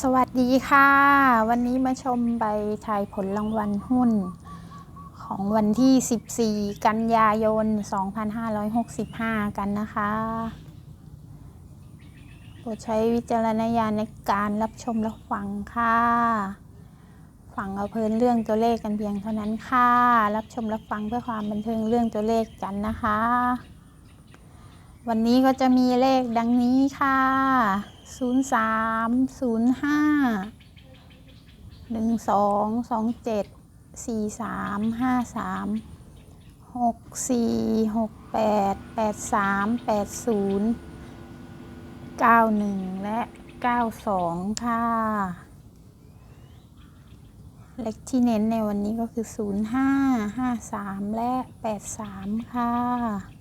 สวัสดีค่ะ วันนี้มาชมใบทายผลรางวัลหุ้น ของวันที่ 14 กันยายน 2565 กันนะคะโปรดใช้วิจารณญาณในการรับชมรับฟังค่ะ ฟังเอาเพลินเรื่องตัวเลขกันเพียงเท่านั้นค่ะ รับชมรับฟังเพื่อความบันเทิงเรื่องตัวเลขกันนะคะ วันนี้ก็จะมีเลขดังนี้ค่ะ 0 3 0 5 1 2 2 7 4 3 5 3 6 4 6 8 8 3 8 0 9 1และ92ค่ะ เลขที่เน้นในวันนี้ก็คือ0 5 5 3และ83ค่ะ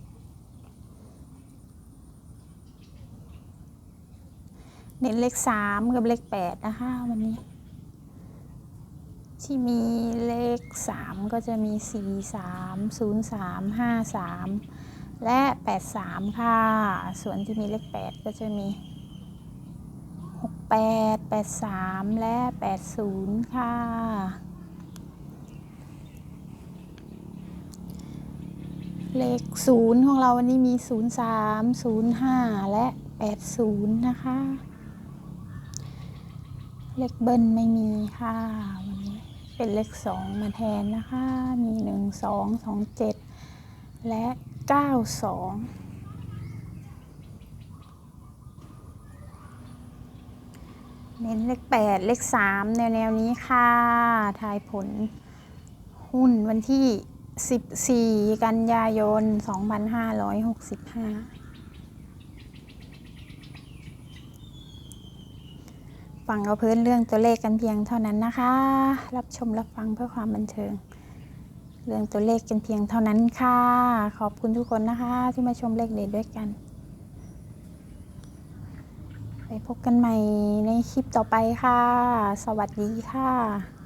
เน้นเลขสามกับเลขแปดนะคะวันนี้ ที่มีเลขสามก็จะมีสี่สามศูนย์สามห้าสามและแปดสามค่ะ ส่วนที่มีเลขแปดก็จะมีหกแปดแปดสามและแปดศูนย์ค่ะเลขศูนย์ของเราวันนี้มีศูนย์สามศูนย์ห้าและแปดศูนย์นะคะ เลขเบิ้ลไม่มีค่ะวันนี้เป็นเลขสองมาแทนนะคะ มีหนึ่งสองสองเจ็ดและเก้าสองเน้นเลขแปดเลขสามแนวแนวๆนี้ค่ะทายผลหุ้นวันที่ 14 กันยายน 2565 ฟังเอาเพื่อนเรื่องตัวเลขกันเพียงเท่านั้นนะคะ รับชมรับฟังเพื่อความบันเทิง เรื่องตัวเลขกันเพียงเท่านั้นค่ะ ขอบคุณทุกคนนะคะ ที่มาชมเลขเด็ดด้วยกัน ไปพบกันใหม่ในคลิปต่อไปค่ะ สวัสดีค่ะ